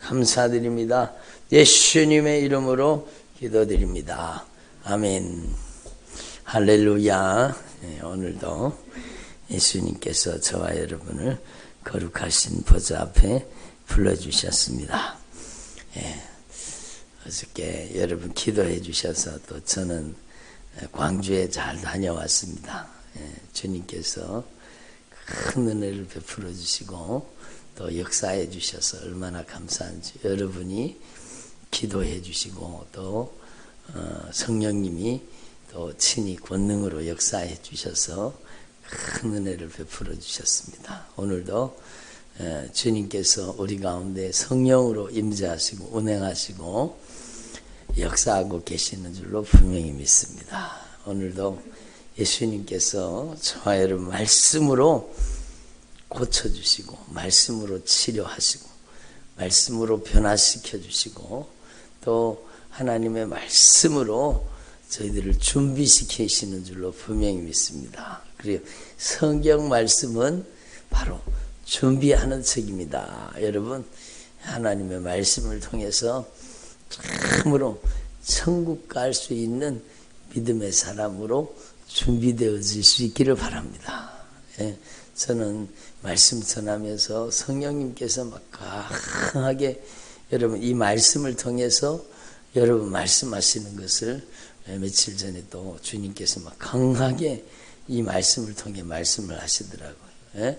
감사드립니다. 예수님의 이름으로 기도드립니다. 아멘. 할렐루야. 네, 오늘도 예수님께서 저와 여러분을 거룩하신 보좌 앞에 불러주셨습니다. 예, 어저께 여러분 기도해 주셔서 또 저는 광주에 잘 다녀왔습니다. 예, 주님께서 큰 은혜를 베풀어 주시고 또 역사해 주셔서 얼마나 감사한지 여러분이 기도해 주시고 또 어, 성령님이 또 친히 권능으로 역사해 주셔서 큰 은혜를 베풀어 주셨습니다. 오늘도 어, 주님께서 우리 가운데 성령으로 임재하시고 운행하시고 역사하고 계시는 줄로 분명히 믿습니다. 오늘도 예수님께서 저와 여러분 말씀으로 고쳐주시고 말씀으로 치료하시고 말씀으로 변화시켜 주시고 또 하나님의 말씀으로 저희들을 준비시키시는 줄로 분명히 믿습니다. 그리고 성경 말씀은 바로 준비하는 책입니다. 여러분 하나님의 말씀을 통해서 참으로 천국 갈 수 있는 믿음의 사람으로 준비되어질 수 있기를 바랍니다. 예, 저는 말씀 전하면서 성령님께서 막 강하게 여러분 이 말씀을 통해서 여러분 말씀하시는 것을 며칠 전에 또 주님께서 막 강하게 이 말씀을 통해 말씀을 하시더라고요. 예?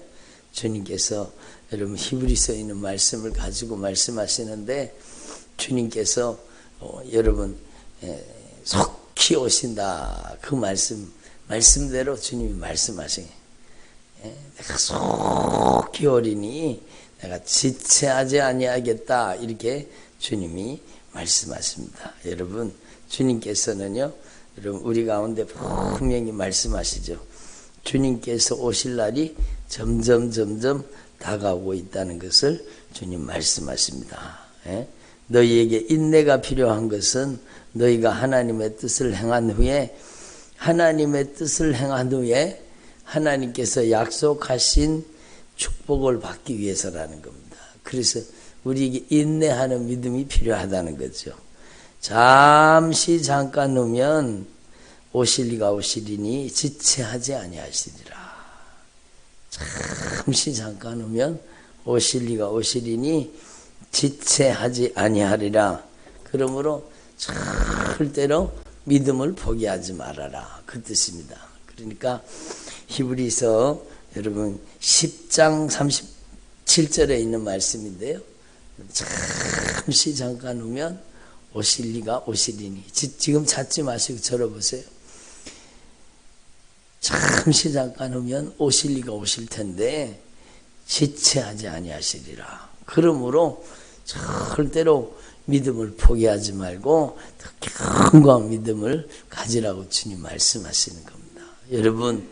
주님께서 여러분 히브리서에 있는 말씀을 가지고 말씀하시는데 주님께서 어, 여러분 예, 속히 오신다 그 말씀 말씀대로 주님이 말씀하신 예, 내가 속히 오리니 내가 지체하지 아니하겠다 이렇게 주님이 말씀하십니다. 여러분 주님께서는요 여러분 우리 가운데 분명히 말씀하시죠. 주님께서 오실 날이 점점 점점 다가오고 있다는 것을 주님 말씀하십니다. 예? 너희에게 인내가 필요한 것은 너희가 하나님의 뜻을 행한 후에 하나님의 뜻을 행한 후에 하나님께서 약속하신 축복을 받기 위해서라는 겁니다. 그래서 우리에게 인내하는 믿음이 필요하다는 거죠. 잠시 잠깐 오면 오실리가 오시리니 지체하지 아니하시리라. 잠시 잠깐 오면 오실리가 오시리니 지체하지 아니하리라. 그러므로 절대로 믿음을 포기하지 말아라. 그 뜻입니다. 그러니까 히브리서 여러분 10장 37절에 있는 말씀인데요. 잠시 잠깐 오면 오실 리가 오시리니 지금 찾지 마시고 들어보세요. 잠시 잠깐 오면 오실 리가 오실 텐데 지체하지 아니하시리라. 그러므로 절대로 믿음을 포기하지 말고 더 견고한 믿음을 가지라고 주님 말씀하시는 겁니다. 여러분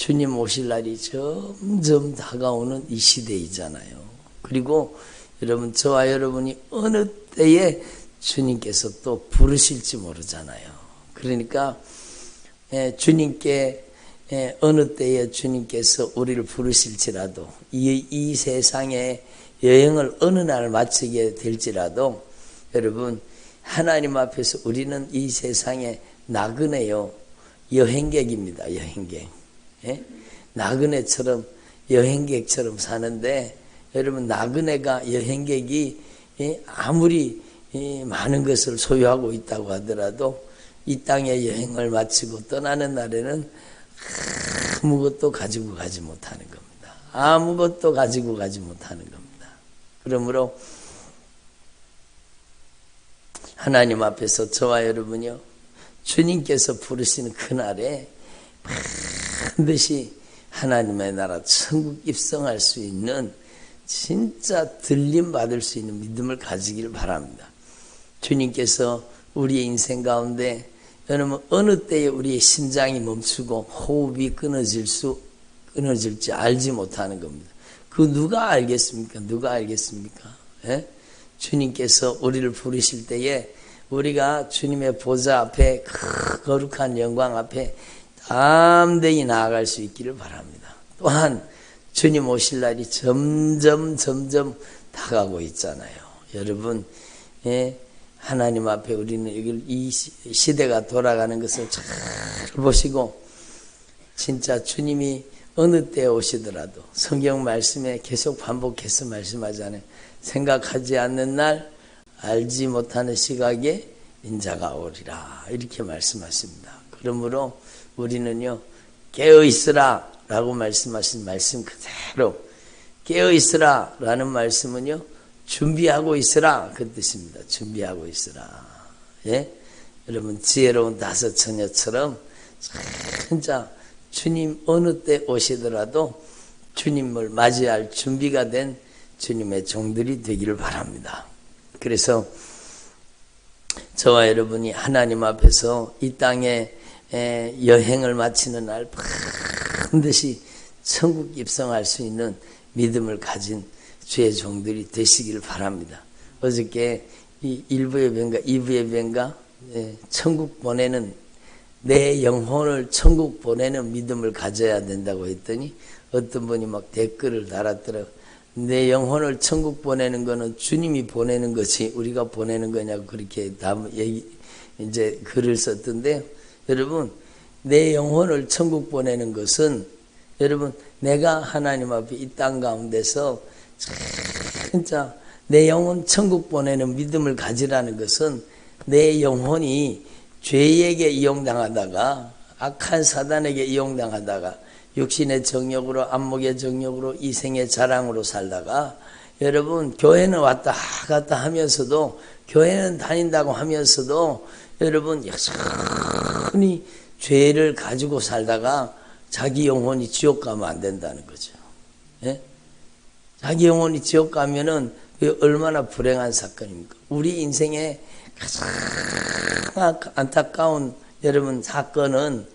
주님 오실 날이 점점 다가오는 이 시대이잖아요. 그리고 여러분 저와 여러분이 어느 때에 주님께서 또 부르실지 모르잖아요. 그러니까 예, 주님께 예, 어느 때에 주님께서 우리를 부르실지라도 이, 이 세상에 여행을 어느 날 마치게 될지라도 여러분 하나님 앞에서 우리는 이 세상에 나그네요 여행객입니다 여행객 예? 나그네처럼 여행객처럼 사는데 여러분 나그네가 여행객이 예? 아무리 예, 많은 것을 소유하고 있다고 하더라도 이 땅에 여행을 마치고 떠나는 날에는 아무것도 가지고 가지 못하는 겁니다. 아무것도 가지고 가지 못하는 겁니다. 그러므로 하나님 앞에서 저와 여러분이요 주님께서 부르시는 그날에 반드시 하나님의 나라 천국 입성할 수 있는 진짜 들림 받을 수 있는 믿음을 가지기를 바랍니다. 주님께서 우리의 인생 가운데 여러분 어느 때에 우리의 심장이 멈추고 호흡이 끊어질 수 끊어질지 알지 못하는 겁니다. 그 누가 알겠습니까? 누가 알겠습니까? 예? 주님께서 우리를 부르실 때에 우리가 주님의 보좌 앞에 거룩한 영광 앞에 담대히 나아갈 수 있기를 바랍니다. 또한 주님 오실 날이 점점 점점 다가고 있잖아요. 여러분, 예, 하나님 앞에 우리는 이 시- 시대가 돌아가는 것을 잘 보시고 진짜 주님이 어느 때 오시더라도 성경 말씀에 계속 반복해서 말씀하잖아요. 생각하지 않는 날 알지 못하는 시각에 인자가 오리라 이렇게 말씀하십니다. 그러므로 우리는요 깨어 있으라 라고 말씀하신 말씀 그대로 깨어 있으라 라는 말씀은요 준비하고 있으라 그 뜻입니다. 준비하고 있으라. 예? 여러분 지혜로운 다섯 처녀처럼 진짜 주님 어느 때 오시더라도 주님을 맞이할 준비가 된 주님의 종들이 되기를 바랍니다. 그래서 저와 여러분이 하나님 앞에서 이 땅에 에, 여행을 마치는 날 반드시 천국 입성할 수 있는 믿음을 가진 주의 종들이 되시기를 바랍니다. 어저께 이 1부 예배인가 2부 예배인가 예, 천국 보내는 내 영혼을 천국 보내는 믿음을 가져야 된다고 했더니 어떤 분이 막 댓글을 달았더라고요. 내 영혼을 천국 보내는 거는 주님이 보내는 것이 우리가 보내는 거냐고 그렇게 담, 얘기, 이제 글을 썼던데 여러분 내 영혼을 천국 보내는 것은 여러분 내가 하나님 앞에 이 땅 가운데서 진짜 내 영혼 천국 보내는 믿음을 가지라는 것은 내 영혼이 죄에게 이용당하다가 악한 사단에게 이용당하다가 육신의 정욕으로 안목의 정욕으로 이생의 자랑으로 살다가 여러분 교회는 왔다 갔다 하면서도 교회는 다닌다고 하면서도 여러분 여 전히 죄를 가지고 살다가 자기 영혼이 지옥 가면 안 된다는 거죠. 예? 자기 영혼이 지옥 가면은 얼마나 불행한 사건입니까? 우리 인생에 가장 안타까운 여러분 사건은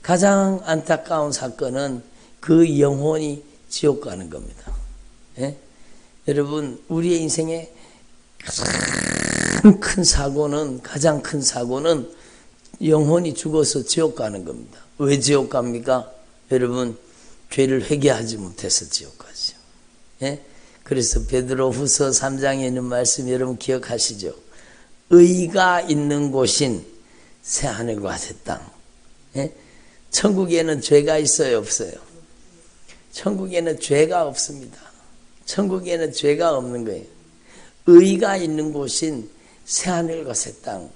가장 안타까운 사건은 그 영혼이 지옥 가는 겁니다. 예? 여러분 우리의 인생에 가장 큰 사고는 가장 큰 사고는 영혼이 죽어서 지옥 가는 겁니다. 왜 지옥 갑니까? 여러분 죄를 회개하지 못해서 지옥 가죠. 예? 그래서 베드로후서 3장에 있는 말씀 여러분 기억하시죠? 의가 있는 곳인 새 하늘과 새 땅. 예? 천국에는 죄가 있어요, 없어요? 천국에는 죄가 없습니다. 천국에는 죄가 없는 거예요. 의가 있는 곳인 새 하늘과 새 땅.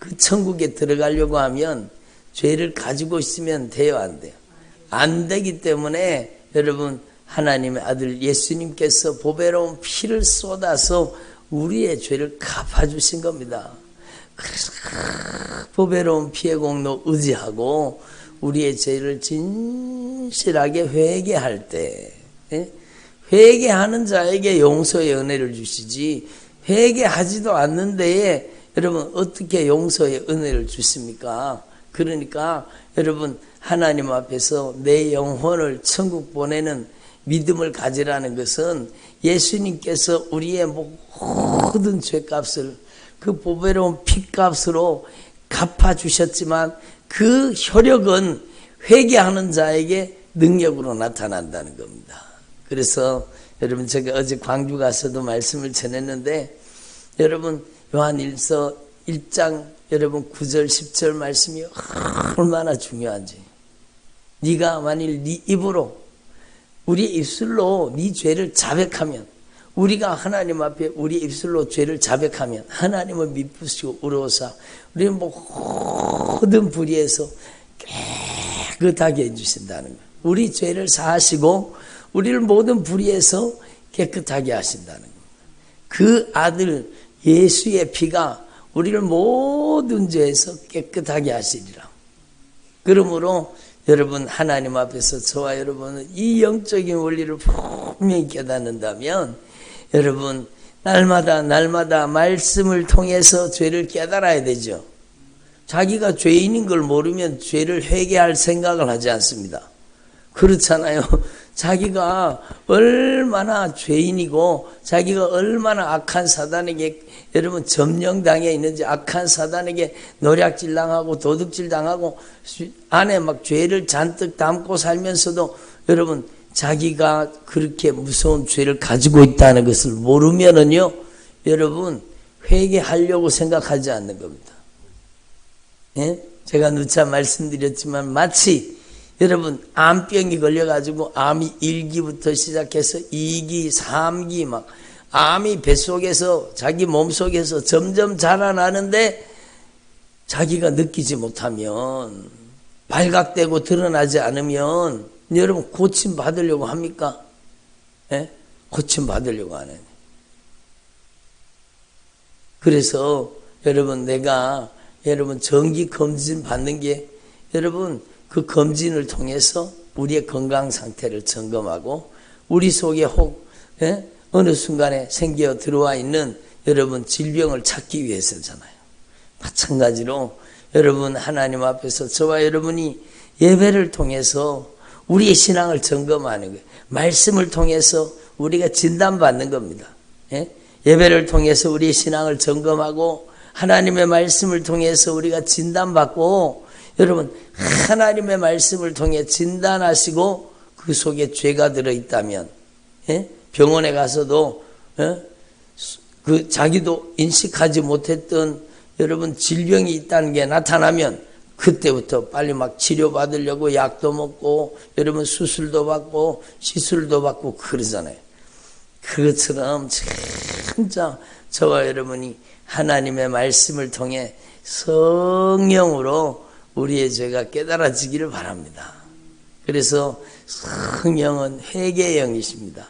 그 천국에 들어가려고 하면 죄를 가지고 있으면 돼요, 안 돼요? 안 되기 때문에 여러분 하나님의 아들 예수님께서 보배로운 피를 쏟아서 우리의 죄를 갚아주신 겁니다. 보배로운 피의 공로 의지하고 우리의 죄를 진실하게 회개할 때 예? 회개하는 자에게 용서의 은혜를 주시지 회개하지도 않는 데에 여러분 어떻게 용서의 은혜를 주십니까? 그러니까 여러분 하나님 앞에서 내 영혼을 천국 보내는 믿음을 가지라는 것은 예수님께서 우리의 모든 죄값을 그 보배로운 피값으로 갚아 주셨지만 그 효력은 회개하는 자에게 능력으로 나타난다는 겁니다. 그래서 여러분 제가 어제 광주 가서도 말씀을 전했는데 여러분 요한일서 1장 여러분 9절 10절 말씀이 얼마나 중요한지 네가 만일 네 입으로 우리 입술로 네 죄를 자백하면 우리가 하나님 앞에 우리 입술로 죄를 자백하면 하나님을 미쁘시고 의로우사 우리는 모든 불의에서 깨끗하게 해주신다는 거예요. 우리 죄를 사하시고 우리를 모든 불의에서 깨끗하게 하신다는 겁니다. 그 아들 예수의 피가 우리를 모든 죄에서 깨끗하게 하시리라. 그러므로 여러분 하나님 앞에서 저와 여러분은 이 영적인 원리를 분명히 깨닫는다면 여러분 날마다 날마다 말씀을 통해서 죄를 깨달아야 되죠. 자기가 죄인인 걸 모르면 죄를 회개할 생각을 하지 않습니다. 그렇잖아요. 자기가 얼마나 죄인이고 자기가 얼마나 악한 사단에게 여러분 점령당해 있는지 악한 사단에게 노략질 당하고 도둑질 당하고 안에 막 죄를 잔뜩 담고 살면서도 여러분 자기가 그렇게 무서운 죄를 가지고 있다는 것을 모르면은요, 여러분, 회개하려고 생각하지 않는 겁니다. 예? 제가 누차 말씀드렸지만 마치 여러분 암병이 걸려가지고 암이 1기부터 시작해서 2기, 3기 막 암이 뱃속에서 자기 몸속에서 점점 자라나는데 자기가 느끼지 못하면 발각되고 드러나지 않으면 여러분 고침 받으려고 합니까? 예? 고침 받으려고 안 해요. 그래서 여러분 내가 여러분 정기 검진 받는 게 여러분 그 검진을 통해서 우리의 건강 상태를 점검하고 우리 속에 혹 예? 어느 순간에 생겨 들어와 있는 여러분 질병을 찾기 위해서잖아요. 마찬가지로 여러분 하나님 앞에서 저와 여러분이 예배를 통해서 우리의 신앙을 점검하는 거예요. 말씀을 통해서 우리가 진단받는 겁니다. 예? 예배를 통해서 우리의 신앙을 점검하고 하나님의 말씀을 통해서 우리가 진단받고 여러분 하나님의 말씀을 통해 진단하시고 그 속에 죄가 들어 있다면 예? 병원에 가서도 예? 그 자기도 인식하지 못했던 여러분 질병이 있다는 게 나타나면 그때부터 빨리 막 치료받으려고 약도 먹고 여러분 수술도 받고 시술도 받고 그러잖아요. 그것처럼 진짜 저와 여러분이 하나님의 말씀을 통해 성령으로 우리의 죄가 깨달아지기를 바랍니다. 그래서 성령은 회개의 영이십니다.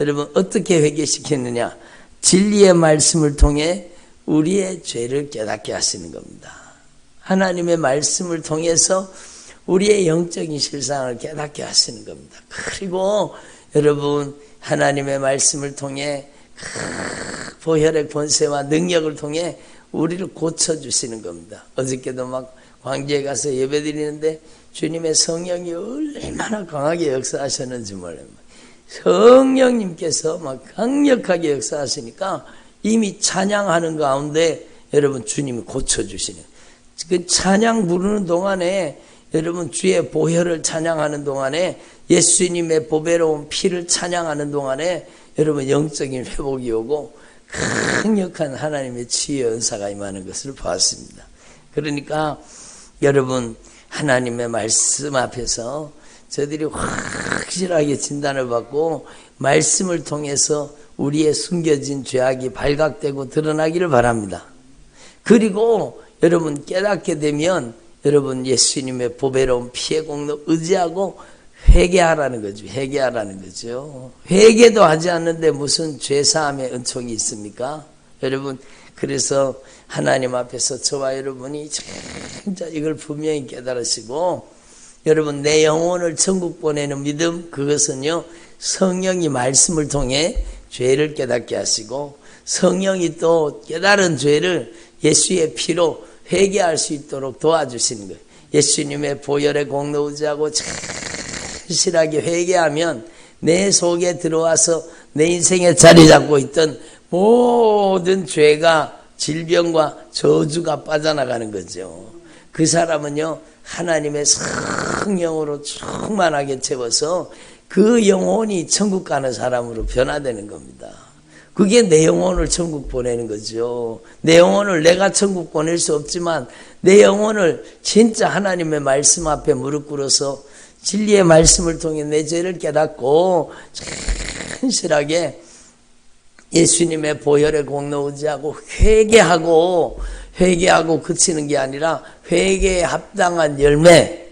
여러분 어떻게 회개시켰느냐? 진리의 말씀을 통해 우리의 죄를 깨닫게 하시는 겁니다. 하나님의 말씀을 통해서 우리의 영적인 실상을 깨닫게 하시는 겁니다. 그리고 여러분 하나님의 말씀을 통해 보혈의 권세와 능력을 통해 우리를 고쳐주시는 겁니다. 어저께도 막 광주에 가서 예배 드리는데 주님의 성령이 얼마나 강하게 역사하셨는지 몰라요. 성령님께서 막 강력하게 역사하시니까 이미 찬양하는 가운데 여러분 주님이 고쳐주시는 그 찬양 부르는 동안에 여러분 주의 보혈을 찬양하는 동안에 예수님의 보배로운 피를 찬양하는 동안에 여러분 영적인 회복이 오고 강력한 하나님의 치유 은사가 임하는 것을 보았습니다. 그러니까 여러분 하나님의 말씀 앞에서 저들이 확실하게 진단을 받고 말씀을 통해서 우리의 숨겨진 죄악이 발각되고 드러나기를 바랍니다. 그리고 여러분 깨닫게 되면 여러분 예수님의 보배로운 피의 공로 의지하고 회개하라는 거죠. 회개하라는 거죠. 회개도 하지 않는데 무슨 죄사함의 은총이 있습니까? 여러분 그래서 하나님 앞에서 저와 여러분이 진짜 이걸 분명히 깨달으시고 여러분 내 영혼을 천국 보내는 믿음 그것은요 성령이 말씀을 통해 죄를 깨닫게 하시고 성령이 또 깨달은 죄를 예수의 피로 회개할 수 있도록 도와주시는 거예요. 예수님의 보혈의 공로 의지하고 확실하게 회개하면 내 속에 들어와서 내 인생에 자리 잡고 있던 모든 죄가 질병과 저주가 빠져나가는 거죠. 그 사람은요, 하나님의 성령으로 충만하게 채워서 그 영혼이 천국 가는 사람으로 변화되는 겁니다. 그게 내 영혼을 천국 보내는 거죠. 내 영혼을 내가 천국 보낼 수 없지만 내 영혼을 진짜 하나님의 말씀 앞에 무릎 꿇어서 진리의 말씀을 통해 내 죄를 깨닫고 현실하게 예수님의 보혈의 공로 의지하고 회개하고 회개하고 그치는 게 아니라 회개에 합당한 열매,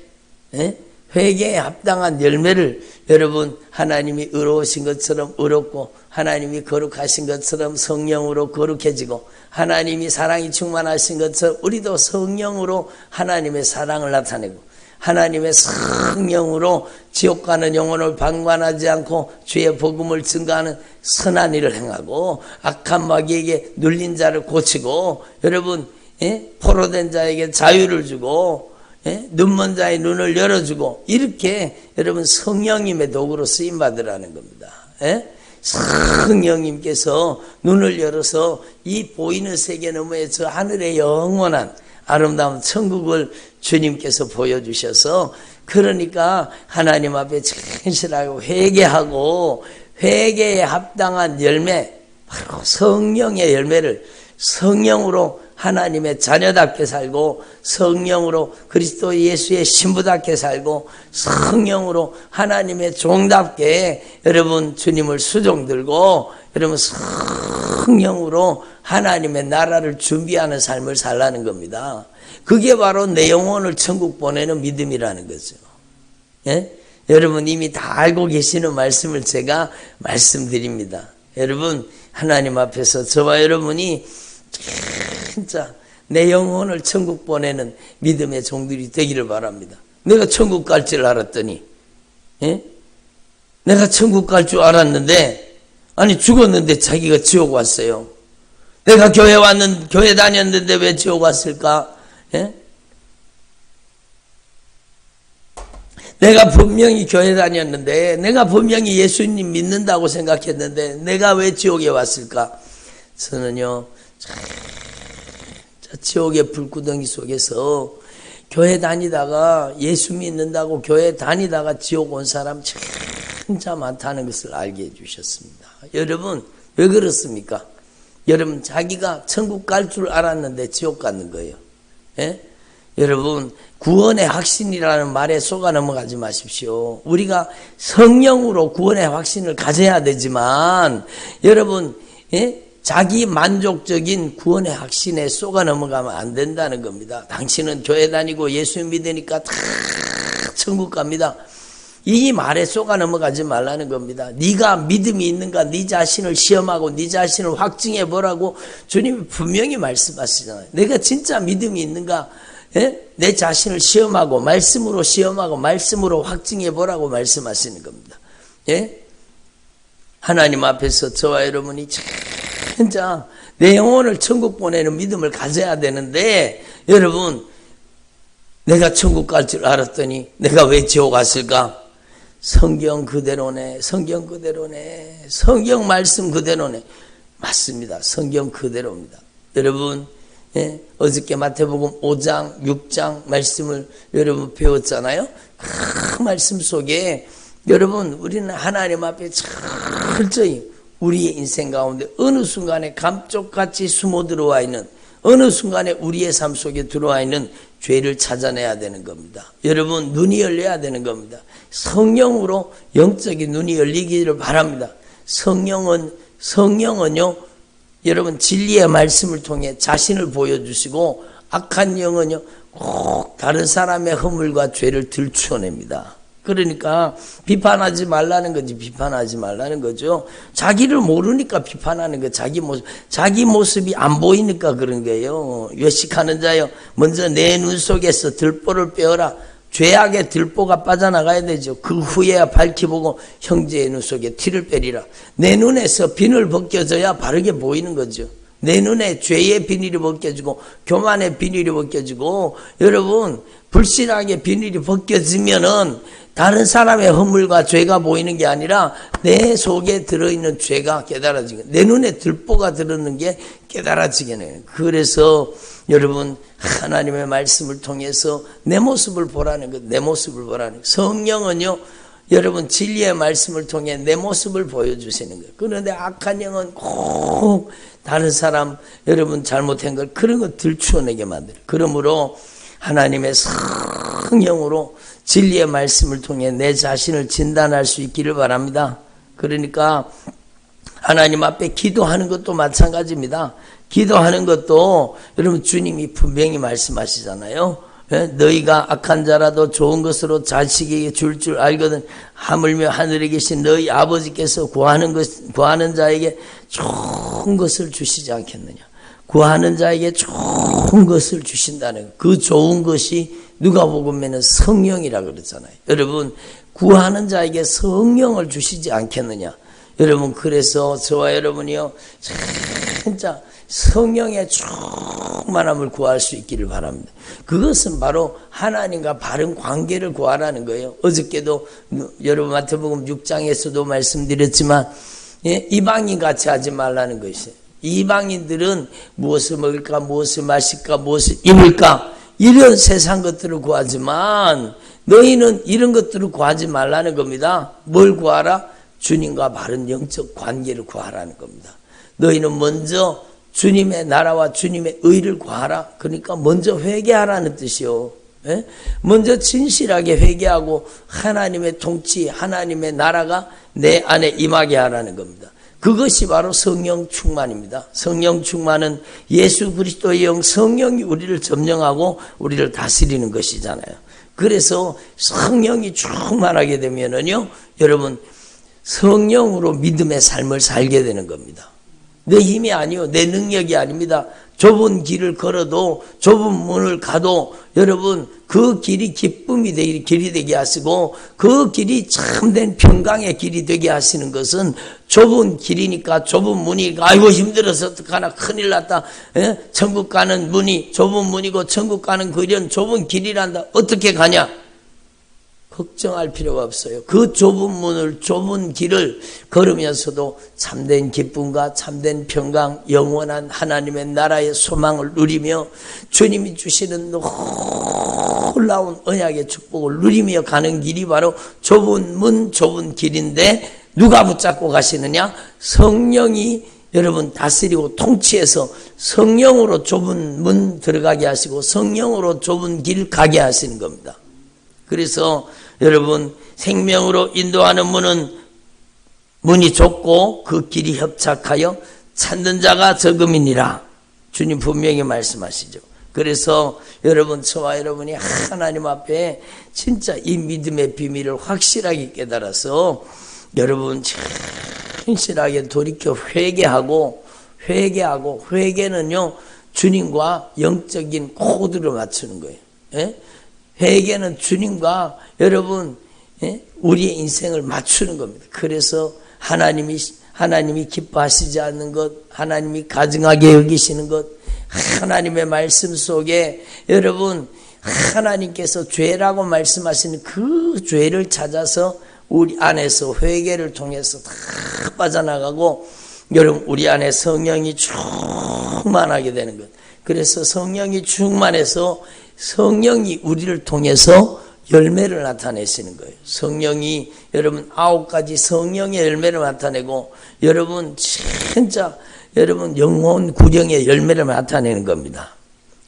예? 회개에 합당한 열매를 여러분 하나님이 의로우신 것처럼 의롭고 하나님이 거룩하신 것처럼 성령으로 거룩해지고 하나님이 사랑이 충만하신 것처럼 우리도 성령으로 하나님의 사랑을 나타내고 하나님의 성령으로 지옥 가는 영혼을 방관하지 않고 주의 복음을 증가하는 선한 일을 행하고 악한 마귀에게 눌린 자를 고치고 여러분 예? 포로된 자에게 자유를 주고 예? 눈먼 자의 눈을 열어주고 이렇게 여러분 성령님의 도구로 쓰임 받으라는 겁니다. 예? 성령님께서 눈을 열어서 이 보이는 세계 너머에 저 하늘의 영원한 아름다운 천국을 주님께서 보여주셔서 그러니까 하나님 앞에 진실하고 회개하고 회개에 합당한 열매 바로 성령의 열매를 성령으로 하나님의 자녀답게 살고 성령으로 그리스도 예수의 신부답게 살고 성령으로 하나님의 종답게 여러분 주님을 수종 들고 여러분 성령으로 하나님의 나라를 준비하는 삶을 살라는 겁니다. 그게 바로 내 영혼을 천국 보내는 믿음이라는 거죠. 예? 여러분 이미 다 알고 계시는 말씀을 제가 말씀드립니다. 여러분 하나님 앞에서 저와 여러분이 진짜 내 영혼을 천국 보내는 믿음의 종들이 되기를 바랍니다. 내가 천국 갈 줄 알았더니, 예? 내가 천국 갈 줄 알았는데, 아니 죽었는데 자기가 지옥 왔어요. 내가 교회 왔는 교회 다녔는데 왜 지옥 왔을까? 예? 내가 분명히 교회 다녔는데, 내가 분명히 예수님 믿는다고 생각했는데, 내가 왜 지옥에 왔을까? 저는요, 지옥의 불구덩이 속에서 교회 다니다가 예수 믿는다고 교회 다니다가 지옥 온 사람 진짜 많다는 것을 알게 해주셨습니다. 여러분 왜 그렇습니까? 여러분 자기가 천국 갈 줄 알았는데 지옥 가는 거예요. 예? 여러분 구원의 확신이라는 말에 속아 넘어가지 마십시오. 우리가 성령으로 구원의 확신을 가져야 되지만 여러분 예? 자기 만족적인 구원의 확신에 쏘가 넘어가면 안 된다는 겁니다. 당신은 교회 다니고 예수 믿으니까 다 천국 갑니다. 이 말에 쏘가 넘어가지 말라는 겁니다. 네가 믿음이 있는가 네 자신을 시험하고 네 자신을 확증해 보라고 주님이 분명히 말씀하시잖아요. 내가 진짜 믿음이 있는가 예? 내 자신을 시험하고 말씀으로 시험하고 말씀으로 확증해 보라고 말씀하시는 겁니다. 예? 하나님 앞에서 저와 여러분이 진짜 내 영혼을 천국 보내는 믿음을 가져야 되는데 여러분 내가 천국 갈 줄 알았더니 내가 왜 지옥 갔을까? 성경 그대로네 성경 그대로네 성경 말씀 그대로네. 맞습니다. 성경 그대로입니다. 여러분 예, 어저께 마태복음 5장 6장 말씀을 여러분 배웠잖아요? 그 말씀 속에 여러분 우리는 하나님 앞에 철저히 우리의 인생 가운데 어느 순간에 감쪽같이 숨어 들어와 있는 어느 순간에 우리의 삶 속에 들어와 있는 죄를 찾아내야 되는 겁니다. 여러분 눈이 열려야 되는 겁니다. 성령으로 영적인 눈이 열리기를 바랍니다. 성령은 성령은요 여러분 진리의 말씀을 통해 자신을 보여주시고 악한 영은요 꼭 다른 사람의 허물과 죄를 들추어냅니다. 그러니까 비판하지 말라는 거지 비판하지 말라는 거죠. 자기를 모르니까 비판하는 거 자기 모습 자기 모습이 안 보이니까 그런 거예요. 외식하는 자요 먼저 내 눈 속에서 들보를 빼어라. 죄악의 들보가 빠져나가야 되죠. 그 후에야 밝히 보고 형제의 눈 속에 티를 빼리라. 내 눈에서 비늘 벗겨져야 바르게 보이는 거죠. 내 눈에 죄의 비닐이 벗겨지고 교만의 비닐이 벗겨지고 여러분 불신하게 비닐이 벗겨지면은 다른 사람의 허물과 죄가 보이는 게 아니라 내 속에 들어있는 죄가 깨달아지게 내 눈에 들보가 들었는 게 깨달아지게 해요. 그래서 여러분 하나님의 말씀을 통해서 내 모습을 보라는 것, 내 모습을 보라는 것. 성령은요 여러분 진리의 말씀을 통해 내 모습을 보여주시는 거예요. 그런데 악한 영은 꼭 다른 사람 여러분 잘못한 걸 그런 거 들추어내게 만들어. 그러므로 하나님의 성령으로 진리의 말씀을 통해 내 자신을 진단할 수 있기를 바랍니다. 그러니까 하나님 앞에 기도하는 것도 마찬가지입니다. 기도하는 것도 여러분 주님이 분명히 말씀하시잖아요. 예? 너희가 악한 자라도 좋은 것으로 자식에게 줄 줄 알거든 하물며 하늘에 계신 너희 아버지께서 구하는 것 구하는 자에게 좋은 것을 주시지 않겠느냐. 구하는 자에게 좋은 것을 주신다는 그 좋은 것이 누가복음에는 성령이라 그러잖아요. 여러분 구하는 자에게 성령을 주시지 않겠느냐? 여러분 그래서 저와 여러분이요 진짜 성령의 충만함을 구할 수 있기를 바랍니다. 그것은 바로 하나님과 바른 관계를 구하라는 거예요. 어저께도 여러분 마태복음 6장에서도 말씀드렸지만 예, 이방인 같이 하지 말라는 것이에요. 이방인들은 무엇을 먹을까, 무엇을 마실까, 무엇을 입을까 이런 세상 것들을 구하지만 너희는 이런 것들을 구하지 말라는 겁니다. 뭘 구하라? 주님과 바른 영적 관계를 구하라는 겁니다. 너희는 먼저 주님의 나라와 주님의 의를 구하라. 그러니까 먼저 회개하라는 뜻이요. 예? 먼저 진실하게 회개하고 하나님의 통치, 하나님의 나라가 내 안에 임하게 하라는 겁니다. 그것이 바로 성령 충만입니다. 성령 충만은 예수 그리스도의 영 성령이 우리를 점령하고 우리를 다스리는 것이잖아요. 그래서 성령이 충만하게 되면은요, 여러분 성령으로 믿음의 삶을 살게 되는 겁니다. 내 힘이 아니요, 내 능력이 아닙니다. 좁은 길을 걸어도 좁은 문을 가도 여러분 그 길이 기쁨이 되기 길이 되게 하시고 그 길이 참된 평강의 길이 되게 하시는 것은 좁은 길이니까 좁은 문이니까 아이고 힘들어서 어떡하나 큰일 났다. 예? 천국 가는 문이 좁은 문이고 천국 가는 그런 좁은 길이란다. 어떻게 가냐 걱정할 필요가 없어요. 그 좁은 문을, 좁은 길을 걸으면서도 참된 기쁨과 참된 평강, 영원한 하나님의 나라의 소망을 누리며 주님이 주시는 놀라운 언약의 축복을 누리며 가는 길이 바로 좁은 문, 좁은 길인데 누가 붙잡고 가시느냐? 성령이 여러분 다스리고 통치해서 성령으로 좁은 문 들어가게 하시고 성령으로 좁은 길 가게 하시는 겁니다. 그래서 여러분 생명으로 인도하는 문은 문이 좁고 그 길이 협착하여 찾는 자가 적음이니라. 주님 분명히 말씀하시죠. 그래서 여러분 저와 여러분이 하나님 앞에 진짜 이 믿음의 비밀을 확실하게 깨달아서 여러분 진실하게 돌이켜 회개하고 회개하고 회개는요 주님과 영적인 코드를 맞추는 거예요. 예? 회개는 주님과 여러분 예? 우리의 인생을 맞추는 겁니다. 그래서 하나님이 하나님이 기뻐하시지 않는 것, 하나님이 가증하게 여기시는 것, 하나님의 말씀 속에 여러분 하나님께서 죄라고 말씀하시는 그 죄를 찾아서 우리 안에서 회개를 통해서 다 빠져나가고 여러분 우리 안에 성령이 충만하게 되는 것. 그래서 성령이 충만해서 성령이 우리를 통해서 열매를 나타내시는 거예요. 성령이 여러분 아홉 가지 성령의 열매를 나타내고 여러분 진짜 여러분 영혼 구령의 열매를 나타내는 겁니다.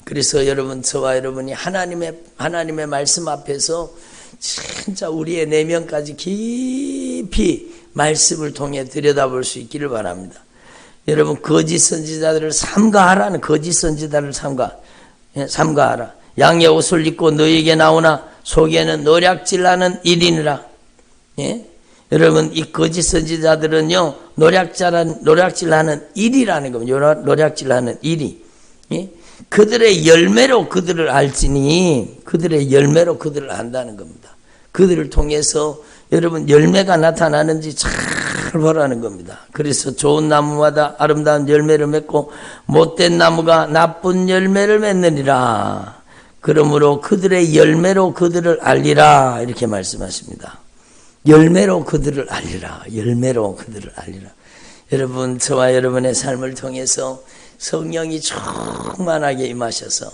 그래서 여러분 저와 여러분이 하나님의 하나님의 말씀 앞에서 진짜 우리의 내면까지 깊이 말씀을 통해 들여다볼 수 있기를 바랍니다. 여러분 거짓 선지자들을 삼가하라는 거짓 선지자를 삼가 예, 삼가하라. 양의 옷을 입고 너에게 나오나 속에는 노략질하는 일이니라. 예? 여러분 이 거짓 선지자들은요 노략질하는 노략질하는 일이라는 겁니다. 노략질하는 일이. 예? 그들의 열매로 그들을 알지니 그들의 열매로 그들을 안다는 겁니다. 그들을 통해서 여러분 열매가 나타나는지 잘 보라는 겁니다. 그래서 좋은 나무마다 아름다운 열매를 맺고 못된 나무가 나쁜 열매를 맺느니라. 그러므로 그들의 열매로 그들을 알리라 이렇게 말씀하십니다. 열매로 그들을 알리라. 열매로 그들을 알리라. 여러분 저와 여러분의 삶을 통해서 성령이 충만하게 임하셔서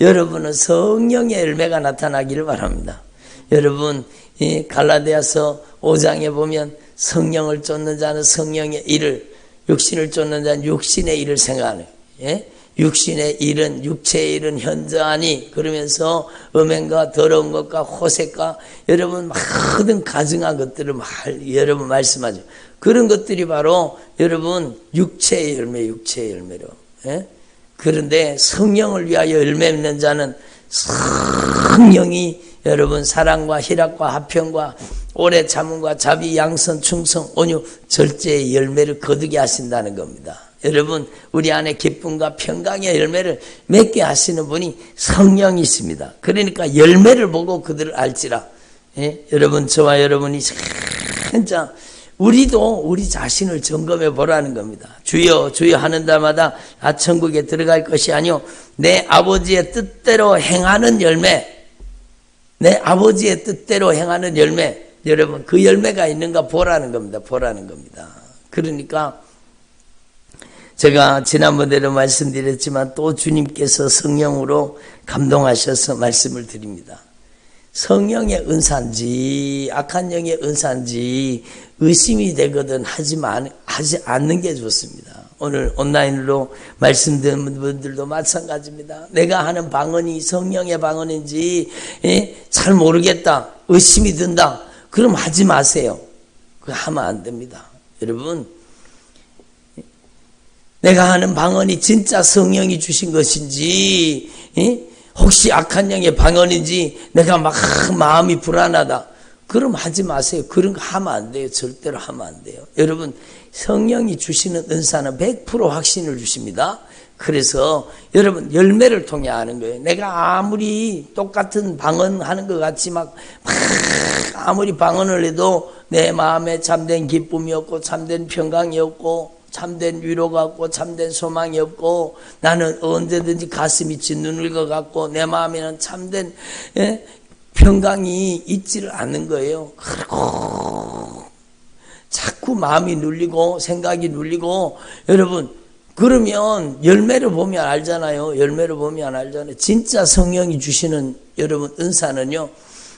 여러분은 성령의 열매가 나타나기를 바랍니다. 여러분 이 갈라디아서 5장에 보면 성령을 쫓는 자는 성령의 일을 육신을 쫓는 자는 육신의 일을 생각하는 예? 육신의 일은 육체의 일은 현저하니 그러면서 음행과 더러운 것과 호색과 여러분 모든 가증한 것들을 말, 여러분 말씀하죠. 그런 것들이 바로 여러분 육체의 열매, 육체의 열매로. 예? 그런데 성령을 위하여 열매 맺는 자는 성령이 여러분 사랑과 희락과 화평과 오래 참음과 자비, 양선, 충성, 온유, 절제의 열매를 거두게 하신다는 겁니다. 여러분 우리 안에 기쁨과 평강의 열매를 맺게 하시는 분이 성령이십니다. 그러니까 열매를 보고 그들을 알지라. 예? 여러분 저와 여러분이 진짜 우리도 우리 자신을 점검해 보라는 겁니다. 주여 주여 하는 날마다 아 천국에 들어갈 것이 아니요 내 아버지의 뜻대로 행하는 열매 내 아버지의 뜻대로 행하는 열매 여러분 그 열매가 있는가 보라는 겁니다. 보라는 겁니다. 그러니까 제가 지난번에도 말씀드렸지만 또 주님께서 성령으로 감동하셔서 말씀을 드립니다. 성령의 은사인지 악한 영의 은사인지 의심이 되거든 하지만 하지 않는 게 좋습니다. 오늘 온라인으로 말씀드린 분들도 마찬가지입니다. 내가 하는 방언이 성령의 방언인지 예? 잘 모르겠다. 의심이 든다. 그럼 하지 마세요. 그거 하면 안 됩니다. 여러분 내가 하는 방언이 진짜 성령이 주신 것인지 예? 혹시 악한 영의 방언인지 내가 막 마음이 불안하다. 그럼 하지 마세요. 그런 거 하면 안 돼요. 절대로 하면 안 돼요. 여러분 성령이 주시는 은사는 100% 확신을 주십니다. 그래서 여러분 열매를 통해 하는 거예요. 내가 아무리 똑같은 방언하는 것 같이 막, 막 아무리 방언을 해도 내 마음에 참된 기쁨이 없고 참된 평강이 없고 참된 위로가 없고 참된 소망이 없고 나는 언제든지 가슴이 짓누를 것 같고 내 마음에는 참된 예? 평강이 있지를 않는 거예요. 그리고 자꾸 마음이 눌리고 생각이 눌리고 여러분 그러면 열매를 보면 알잖아요. 열매를 보면 알잖아요. 진짜 성령이 주시는 여러분 은사는요.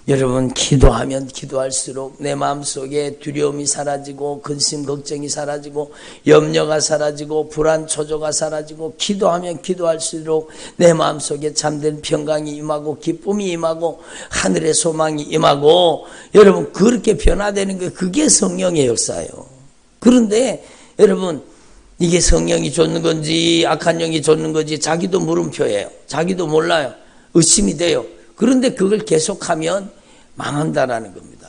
여러분 기도하면 기도할수록 내 마음속에 두려움이 사라지고 근심 걱정이 사라지고 염려가 사라지고 불안 초조가 사라지고 기도하면 기도할수록 내 마음속에 참된 평강이 임하고 기쁨이 임하고 하늘의 소망이 임하고 여러분 그렇게 변화되는 게 그게 성령의 역사예요. 그런데 여러분 이게 성령이 줬는 건지 악한 영이 줬는 건지 자기도 물음표예요. 자기도 몰라요. 의심이 돼요. 그런데 그걸 계속하면 망한다라는 겁니다.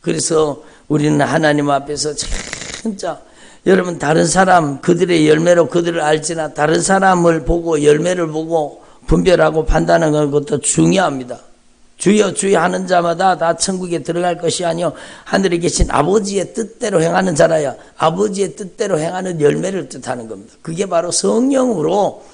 그래서 우리는 하나님 앞에서 진짜 여러분 다른 사람 그들의 열매로 그들을 알지나 다른 사람을 보고 열매를 보고 분별하고 판단하는 것도 중요합니다. 주여 주여 하는 자마다 다 천국에 들어갈 것이 아니요 하늘에 계신 아버지의 뜻대로 행하는 자라야 아버지의 뜻대로 행하는 열매를 뜻하는 겁니다. 그게 바로 성령으로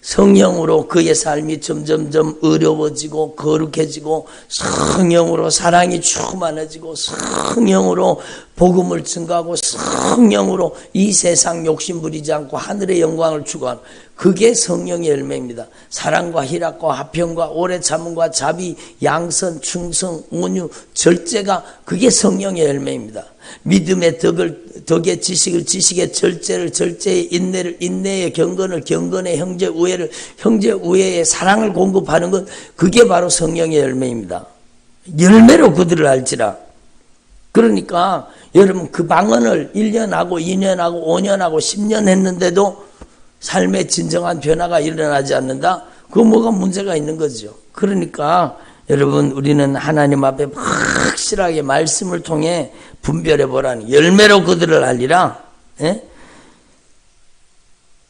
성령으로 그의 삶이 점점점 어려워지고 거룩해지고 성령으로 사랑이 충만해지고 성령으로 복음을 증가하고 성령으로 이 세상 욕심 부리지 않고 하늘의 영광을 추구하는 그게 성령의 열매입니다. 사랑과 희락과 화평과 오래 참음과 자비, 양선, 충성, 온유, 절제가 그게 성령의 열매입니다. 믿음의 덕을 덕의 지식을 지식의 절제를 절제의 인내를 인내의 경건을 경건의 형제 우애를 형제 우애의 사랑을 공급하는 것 그게 바로 성령의 열매입니다. 열매로 그들을 알지라. 그러니까 여러분 그 방언을 1년 하고 2년 하고 5년 하고 10년 했는데도 삶의 진정한 변화가 일어나지 않는다? 그 뭐가 문제가 있는 거죠. 그러니까 여러분 우리는 하나님 앞에 확실하게 말씀을 통해 분별해 보라는 열매로 그들을 알리라. 예?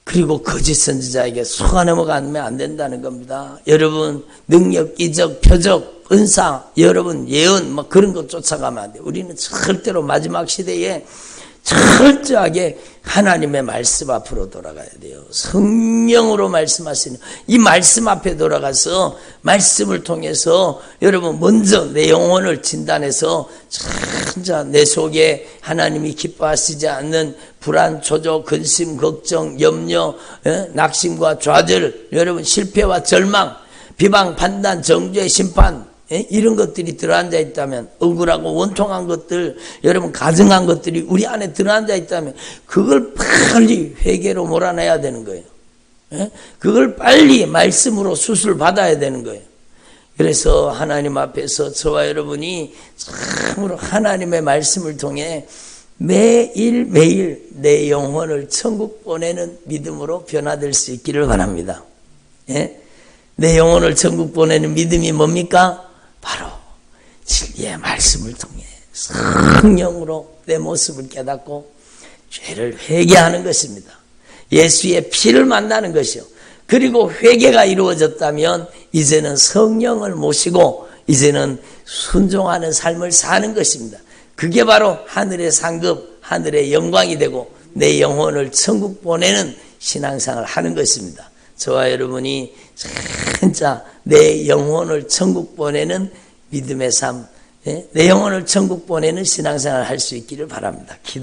그리고 거짓 선지자에게 속아 넘어가면 안 된다는 겁니다. 여러분 능력, 이적, 표적, 은사, 여러분 예언 뭐 그런 것 쫓아가면 안 돼. 우리는 절대로 마지막 시대에 철저하게 하나님의 말씀 앞으로 돌아가야 돼요. 성령으로 말씀하시는 이 말씀 앞에 돌아가서 말씀을 통해서 여러분 먼저 내 영혼을 진단해서 진짜 내 속에 하나님이 기뻐하시지 않는 불안, 초조, 근심, 걱정, 염려, 예? 낙심과 좌절, 여러분 실패와 절망, 비방, 판단, 정죄, 심판 예? 이런 것들이 들어앉아 있다면 억울하고 원통한 것들 여러분 가증한 것들이 우리 안에 들어앉아 있다면 그걸 빨리 회개로 몰아내야 되는 거예요. 예? 그걸 빨리 말씀으로 수술 받아야 되는 거예요. 그래서 하나님 앞에서 저와 여러분이 참으로 하나님의 말씀을 통해 매일 매일 내 영혼을 천국 보내는 믿음으로 변화될 수 있기를 바랍니다. 예? 내 영혼을 천국 보내는 믿음이 뭡니까? 바로 진리의 말씀을 통해 성령으로 내 모습을 깨닫고 죄를 회개하는 것입니다. 예수의 피를 만나는 것이요. 그리고 회개가 이루어졌다면 이제는 성령을 모시고 이제는 순종하는 삶을 사는 것입니다. 그게 바로 하늘의 상급, 하늘의 영광이 되고 내 영혼을 천국 보내는 신앙생활을 하는 것입니다. 저와 여러분이 진짜 내 영혼을 천국 보내는 믿음의 삶, 예? 내 영혼을 천국 보내는 신앙생활을 할수 있기를 바랍니다.